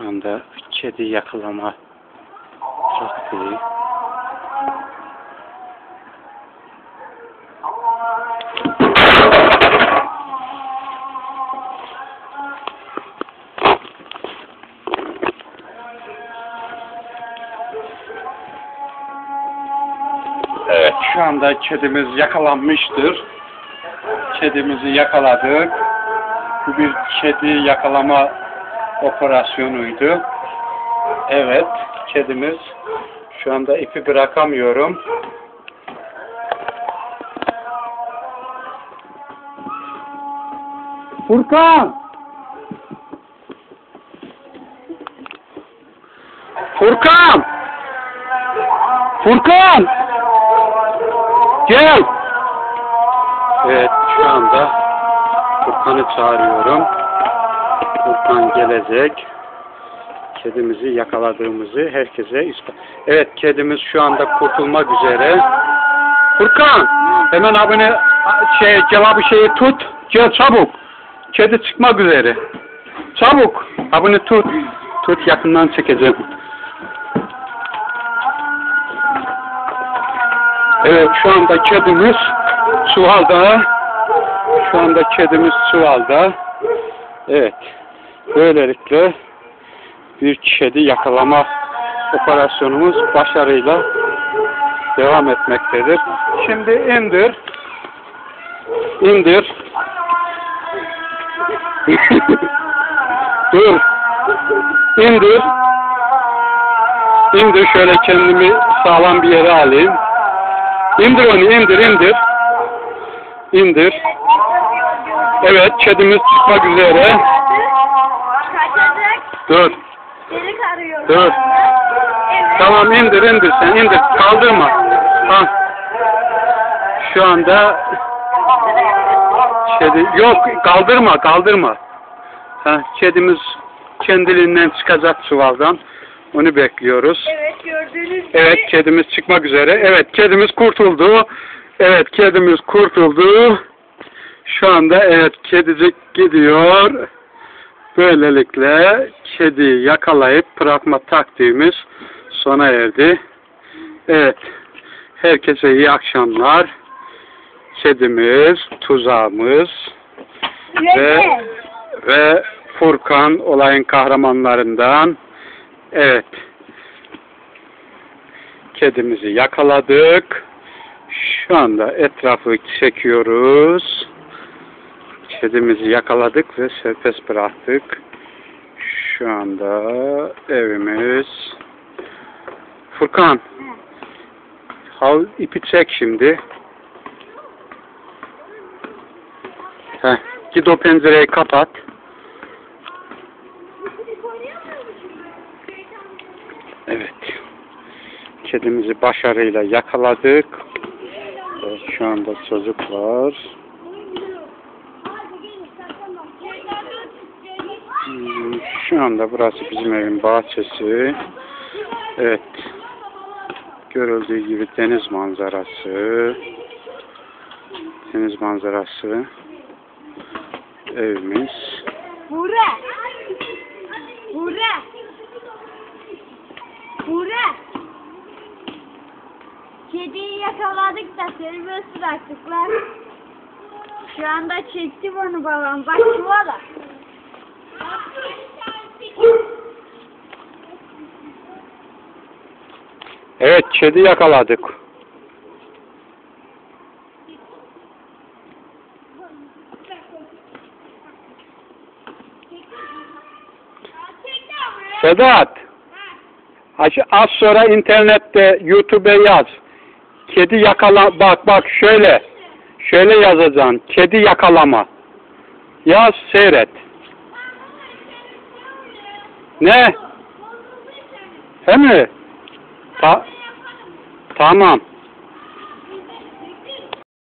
Şu anda kedi yakalama taktiği. Evet, şu anda kedimiz yakalanmıştır. Kedimizi yakaladık. Bu bir kedi yakalama operasyonuydu. Evet, kedimiz şu anda ipi bırakamıyorum. Furkan! Furkan! Furkan! Gel! Evet, şu anda Furkan'ı çağırıyorum. Furkan gelecek. Kedimizi yakaladığımızı herkese ispat. Evet, kedimiz şu anda kurtulmak üzere. Furkan, hemen abone şey cevabı şeyi tut. Gel çabuk. Kedi çıkmak üzere. Çabuk. Abone tut. Tut yakından çekeceğim. Evet şu anda kedimiz çuvalda. Şu anda kedimiz çuvalda. Evet. Böylelikle bir kedi yakalama operasyonumuz başarıyla devam etmektedir. Şimdi indir. İndir. Dur. İndir. İndir şöyle kendimi sağlam bir yere alayım. İndir onu indir indir. İndir. Evet kedimiz çıkmak üzere. Dur. Seni karıyor. Dur. Evet. Tamam indir indir sen indir. Kaldırma. Ha. Şu anda kedi yok kaldırma kaldırma. Ha, kedimiz kendiliğinden çıkacak çuvaldan. Onu bekliyoruz. Evet gördüğünüz gibi. Evet kedimiz çıkmak üzere. Evet kedimiz kurtuldu. Evet kedimiz kurtuldu. Şu anda evet kedicik gidiyor. Böylelikle kediyi yakalayıp bırakma taktiğimiz sona erdi. Evet. Herkese iyi akşamlar. Kedimiz, tuzağımız ve ve Furkan olayın kahramanlarından. Evet. Kedimizi yakaladık. Şu anda etrafı çekiyoruz. Kedimizi yakaladık ve serbest bıraktık. Şu anda evimiz. Furkan. Hav ipi çek şimdi. Heh, git o pencereyi kapat. Evet. Kedimizi başarıyla yakaladık. Şu anda çocuklar. Şu anda burası bizim evin bahçesi. Evet. Görüldüğü gibi deniz manzarası. Deniz manzarası. Evimiz. Bura. Bura. Bura. Kediyi yakaladık da serbest bıraktık lan. Şu anda çektim onu babam. Bak çuvala. Evet, kedi yakaladık. Sedat, az sonra internette YouTube'e yaz. Kedi yakala, bak bak şöyle, şöyle yazacaksın. Kedi yakalama. Yaz, seyret. Ne? He mi? Ta tamam.